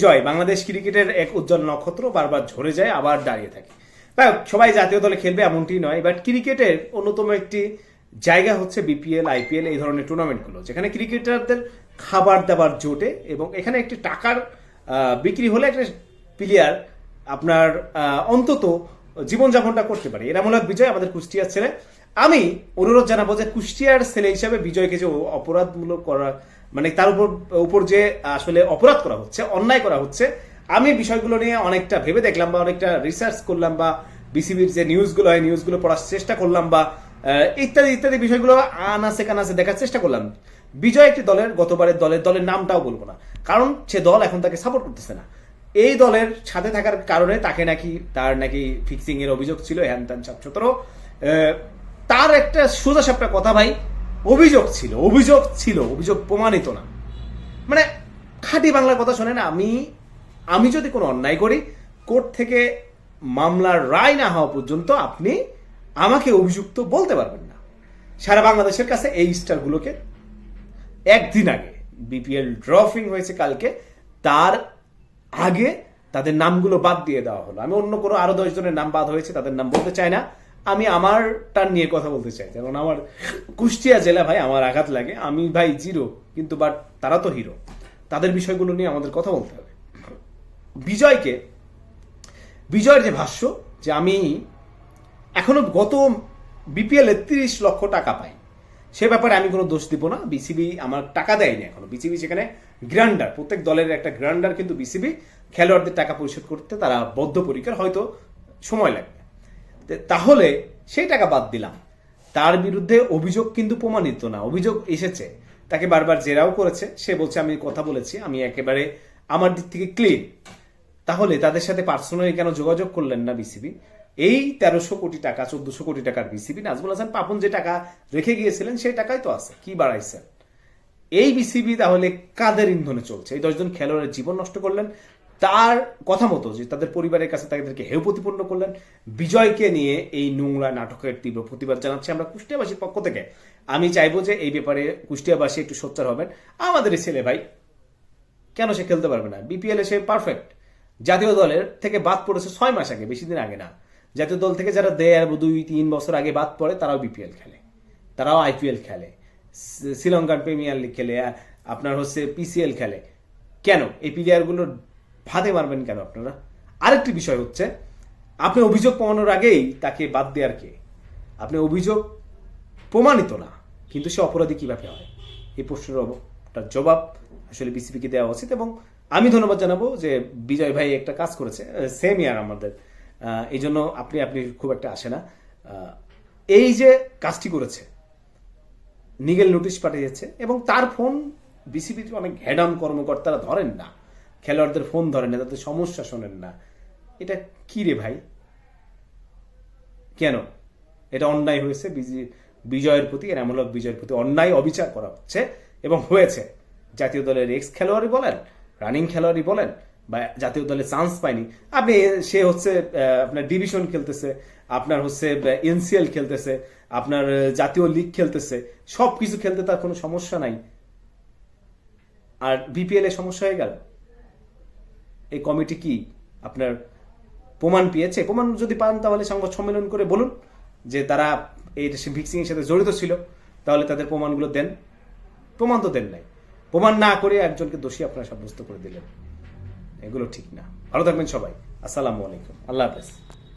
জয়। বাংলাদেশ ক্রিকেটের এক উজ্জ্বল নক্ষত্র বারবার ঝরে যায় আবার দাঁড়িয়ে থাকে। হোক, সবাই জাতীয় দলে খেলবে এমনটি নয় বাট ক্রিকেটের অন্যতম একটি জায়গা হচ্ছে বিপিএল আইপিএল এই ধরনের টুর্নামেন্টগুলো যেখানে ক্রিকেটারদের খাবার দাবার জোটে এবং এখানে একটি টাকার বিক্রি হলে একটা প্লেয়ার আপনার অন্তত জীবনযাপনটা করতে পারে। এরা মূলত বিজয় আমাদের কুষ্টিয়ার ছেলে আমি অনুরোধ জানাব যে কুষ্টিয়ার ছেলে হিসাবে বিজয়কে যে অপরাধমূলক করা মানে তার উপর উপর যে, আসলে অপরাধ করা হচ্ছে, অন্যায় করা হচ্ছে, আমি বিষয়গুলো নিয়ে অনেকটা ভেবে দেখলাম বা অনেকটা রিসার্চ করলাম বা বিসিবির যে নিউজগুলো হয় নিউজগুলো পড়ার চেষ্টা করলাম বা ইত্যাদি ইত্যাদি বিষয়গুলো আনাসে কানাসে দেখার চেষ্টা করলাম। বিজয় একটি দলের, গতবারের দলের দলের নামটাও বলব না। কারণ সে দল এখন তাকে সাপোর্ট করতেছে না। এই দলের সাথে থাকার কারণে তাকে নাকি, তার নাকি ফিক্সিং এর অভিযোগ ছিল হ্যান ত্যান সব সতেরো তার একটা সোজা সাপটা কথা ভাই, অভিযোগ ছিল অভিযোগ ছিল, অভিযোগ প্রমাণিত না। মানে খাঁটি বাংলার কথা শোনেন আমি আমি যদি কোনো অন্যায় করি, কোর্ট থেকে মামলার রায় না হওয়া পর্যন্ত আপনি আমাকে অভিযুক্ত বলতে পারবেন না। সারা বাংলাদেশের কাছে এই স্টারগুলোকে একদিন আগে বিপিএল ড্রফিং হয়েছে কালকে, তার আগে তাদের নামগুলো বাদ দিয়ে দেওয়া হলো। আমি অন্য কোনো আরও দশ জনের নাম বাদ হয়েছে, তাদের নাম বলতে চাই না। আমি আমার টান নিয়ে কথা বলতে চাই, যেমন আমার কুষ্টিয়া জেলা ভাই আমার আঘাত লাগে। আমি ভাই জিরো, কিন্তু বাট তারা তো হিরো। তাদের বিষয়গুলো নিয়ে আমাদের কথা বলতে হবে। বিজয়কে, বিজয়ের যে ভাষ্য, যে আমি এখনও গত বিপিএল তিরিশ লক্ষ টাকা পাই। সে ব্যাপারে আমি কোনো দোষ দিব না। বিসিবি আমার টাকা দেয়নি এখনও। বিসিবি সেখানে গ্রান্ডার প্রত্যেক দলের একটা গ্রান্ডার কিন্তু বিসিবি খেলোয়াড়দের টাকা পরিশোধ করতে তারা বদ্ধপরিকর, হয়তো সময় লাগবে। তাহলে সেই টাকা বাদ দিলাম। তার বিরুদ্ধে অভিযোগ কিন্তু প্রমাণিত না, অভিযোগ এসেছে। তাকে বারবার জেরাও করেছে। সে বলছে, আমি কথা বলেছি, আমি একেবারে আমার দিক থেকে ক্লিন তাহলে তাদের সাথে পার্সোনালি কেন যোগাযোগ করলেন না বিসিবি এই তেরোশো কোটি টাকা, চোদ্দশো কোটি টাকার বিসিবি নাজমুল হাসান পাপন যে টাকা রেখে গিয়েছিলেন, সেই টাকাই তো আছে। কি বাড়াইছেন? এই বিসিবি তাহলে কাদের ইন্ধনে চলছে? এই দশজন খেলোয়াড়ের জীবন নষ্ট করলেন। তার কথা মতো যে তাদের পরিবারের কাছে তাদেরকে হেয় প্রতিপন্ন করলেন। বিজয়কে নিয়ে এই নোংরা নাটকের তীব্র প্রতিবাদ জানাচ্ছি আমরা কুষ্টিয়াবাসীর পক্ষ থেকে। আমি চাইব যে এই ব্যাপারে কুষ্টিয়াবাসী একটু সোচ্চার হবেন। আমাদের ছেলে ভাই কেন সে খেলতে পারবে না? বিপিএল সে পারফেক্ট জাতীয় দলের থেকে বাদ পড়েছে ছয় মাস আগে, বেশি দিন আগে না। জাতীয় দল থেকে যারা দেড়, দুই, তিন বছর আগে বাদ পড়ে, তারাও বিপিএল খেলে। তারাও আইপিএল খেলে। শ্রীলঙ্কার প্রিমিয়ার লিগ খেলে আপনার হচ্ছে পিসিএল খেলে। কেন? এই প্লেয়ারগুলোর ভাতে মারবেন কেন আপনারা? আরেকটি বিষয় হচ্ছে, আপনি অভিযোগ প্রমাণের আগেই তাকে বাদ দেওয়ার কে? আপনি অভিযোগ প্রমাণিত না, কিন্তু সে অপরাধী কীভাবে হয়? এই প্রশ্নের জবাব আসলে বিসিবিকে দেওয়া উচিত এবং আমি ধন্যবাদ জানাব যে বিজয় ভাই একটা কাজ করেছে সেম ইয়ার আমাদের। এই জন্য আপনি আপনি খুব একটা আসে না। এই যে কাজটি করেছে নিগেল নোটিশ পাঠিয়েছে এবং তার ফোন বিসিবির অনেক হ্যাডাম কর্মকর্তারা ধরেন না। খেলোয়াড়দের ফোন ধরেন না, তাদের সমস্যা শোনেন না। এটা কি রে ভাই? কেন? এটা অন্যায় হয়েছে, বিজি- বিজয়ের প্রতি এনামূলক বিজয়ের প্রতি অন্যায় অবিচার করা হচ্ছে এবং হয়েছে। জাতীয় দলের এক্স খেলোয়াড়ই বলেন রানিং খেলোয়াড়ই বলেন, বা জাতীয় দলে চান্স পায়নি। আপনি, সে হচ্ছে আপনার ডিভিশন খেলতেছে, আপনার হচ্ছে এনসিএল খেলতেছে, আপনার জাতীয় লিগ খেলতেছে সব কিছু খেলতে তার কোনো সমস্যা নাই। আর বিপিএল এ সমস্যা হয়ে গেল? এই কমিটি কি আপনার প্রমাণ পেয়েছে? প্রমাণ যদি পান তাহলে সংবাদ সম্মেলন করে বলুন যে তারা এই ফিক্সিং এর সাথে জড়িত ছিল, তাহলে তাদের প্রমাণগুলো দেন। প্রমাণ তো দেন নাই। প্রমাণ না করে একজনকে দোষী আপনারা সাব্যস্ত করে দিলেন। এগুলো ঠিক না। ভালো থাকবেন সবাই। আসসালামু আলাইকুম। আল্লাহ হাফেজ।